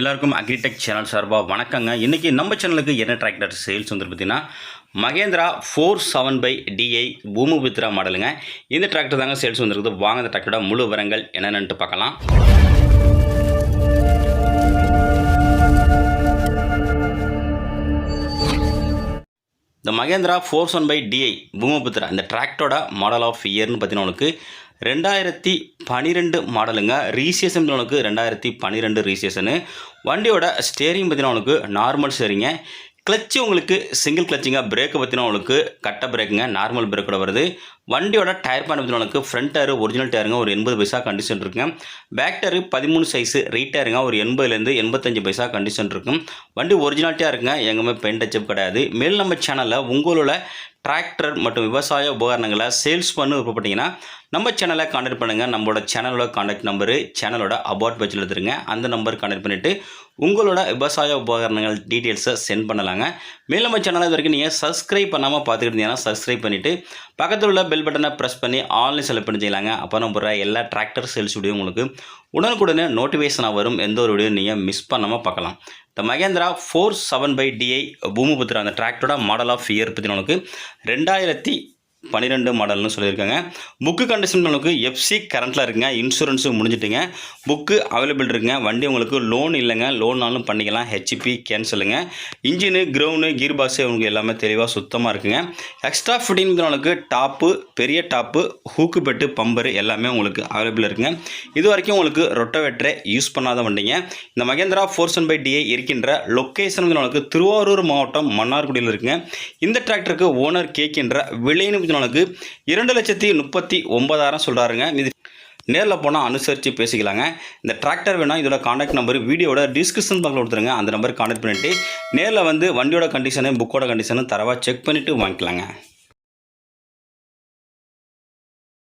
எல்லாருக்கும் agritech channel சார்பாக வணக்கங்க. இன்றைக்கி நம்ம சேனலுக்கு என்ன டிராக்டர் சேல்ஸ் வந்து பார்த்தீங்கன்னா Mahindra four seven five DI Bhoomiputra மாடலுங்க இந்த டிராக்டர் தாங்க சேல்ஸ் வந்துருக்குது. வாங்க இந்த டிராக்டரோட முழு விவரங்கள் என்னென்னு பார்க்கலாம். இந்த Mahindra four seven five DI Bhoomiputra இந்த டிராக்டரோட மாடல் ஆஃப் இயர்னு பார்த்தீங்கன்னா உனக்கு ரெண்டாயிரத்தி பன்னிரெண்டு மாடலுங்க. ரீசேஷன் உனக்கு ரெண்டாயிரத்தி பன்னிரெண்டு ரீசேஷனு வண்டியோட ஸ்டேரிங் பார்த்தீங்கன்னா உனக்கு நார்மல் ஸ்டேரிங்க கிளச்சு உங்களுக்கு சிங்கிள் கிளச்சிங்க பிரேக்கை பற்றினா உங்களுக்கு கட்ட பிரேக்குங்க நார்மல் பிரேக்கோட வருது. வண்டியோட டயர் பேன் பற்றின உங்களுக்கு ஃப்ரண்ட் டயர் ஒரிஜினல் டயருங்க ஒரு எண்பது பைசா கண்டிஷன் இருக்குங்க பேக் டயர் பதிமூணு சைஸு ரீட்டயருங்க ஒரு எண்பதுலேருந்து எண்பத்தஞ்சு பைசா கண்டிஷன் இருக்கும் வண்டி ஒரிஜினாலிட்டியாக இருக்குங்க எங்கேயுமே பெயிண்ட் டச்சப் கிடையாது. மேல் நம்ம சேனலில் உங்களோட டிராக்டர் மற்றும் விவசாய உபகரணங்களை சேல்ஸ் பண்ண விருப்பப்பட்டீங்கன்னா நம்ம சேனலை கான்டாக்ட் பண்ணுங்கள் நம்மளோட சேனலோட கான்டாக்ட் நம்பரு சேனலோட அபவுட் பேஜில் எடுத்துருங்க அந்த நம்பர் கான்டாக்ட் பண்ணிவிட்டு உங்களோட விவசாய உபகரணங்கள் டீட்டெயில்ஸை சென்ட் பண்ணலாங்க. மேலும் சேனலை இது வரைக்கும் நீங்கள் சப்ஸ்கிரைப் பண்ணாமல் பார்த்துக்கிட்டு இருந்தீங்கன்னா சப்ஸ்கிரைப் பண்ணிவிட்டு பக்கத்தில் உள்ள பெல் பட்டனை ப்ரெஸ் பண்ணி ஆன்லைன் செலக்ட் பண்ணி செய்யலாங்க. அப்போ நம்ம போகிற எல்லா டிராக்டர் சேல்ஸ் வீடியோ உங்களுக்கு உடனுக்குடனே நோட்டிஃபிகேஷனாக வரும். எந்த ஒரு வீடியோ நீங்கள் மிஸ் பண்ணாமல் பார்க்கலாம். இந்த Mahindra four seven five DI Bhoomiputra அந்த டிராக்டரோட மாடல் ஆஃப் இயர் பற்றி நமக்கு ரெண்டாயிரத்தி பன்னிரெண்டு மாடல்னு சொல்லியிருக்காங்க. புக்கு கண்டிஷன் உங்களுக்கு எஃப்சி கரண்ட்டில் இருக்குங்க. இன்சூரன்ஸும் முடிஞ்சிட்டுங்க. புக்கு அவைலபிள் இருக்குங்க. வண்டி உங்களுக்கு லோன் இல்லைங்க. லோன்னாலும் பண்ணிக்கலாம். ஹெச்பி கேன்சலுங்க இன்ஜினு கிரவுண்டு கீர் பாக்ஸு உங்களுக்கு எல்லாமே தெளிவாக சுத்தமாக இருக்குங்க. எக்ஸ்ட்ரா ஃபிட்டிங் உங்களுக்கு டாப்பு பெரிய டாப்பு ஹூக்கு பெட்டு பம்பரு எல்லாமே உங்களுக்கு அவைலபிள் இருக்குங்க. இது வரைக்கும் உங்களுக்கு ரொட்டோவேட்டரை யூஸ் பண்ணாத வண்டிங்க. இந்த Mahindra four seven five DI இருக்கின்ற லொக்கேஷன் உங்களுக்கு திருவாரூர் மாவட்டம் மன்னார்குடியில் இருக்குங்க. இந்த டிராக்டருக்கு ஓனர் கேட்கின்ற விலைன்னு உங்களுக்கு இரண்டு லட்சத்தி முப்பத்தி ஒன்பதாயிரம் சொல்கிறாருங்க இது நேரில் போனால் அனுசரித்து பேசிக்கலாங்க. இந்த டிராக்டர் வேணால் இதோட காண்டாக்ட் நம்பர் வீடியோட டிஸ்கிரிப்ஷன் பாக்ஸில் கொடுத்துருங்க. அந்த நம்பருக்கு காண்டாக்ட் பண்ணிவிட்டு நேரில் வந்து வண்டியோட கண்டிஷனு புக்கோட கண்டிஷனும் தரவாக செக் பண்ணிவிட்டு வாங்கிக்கலாங்க.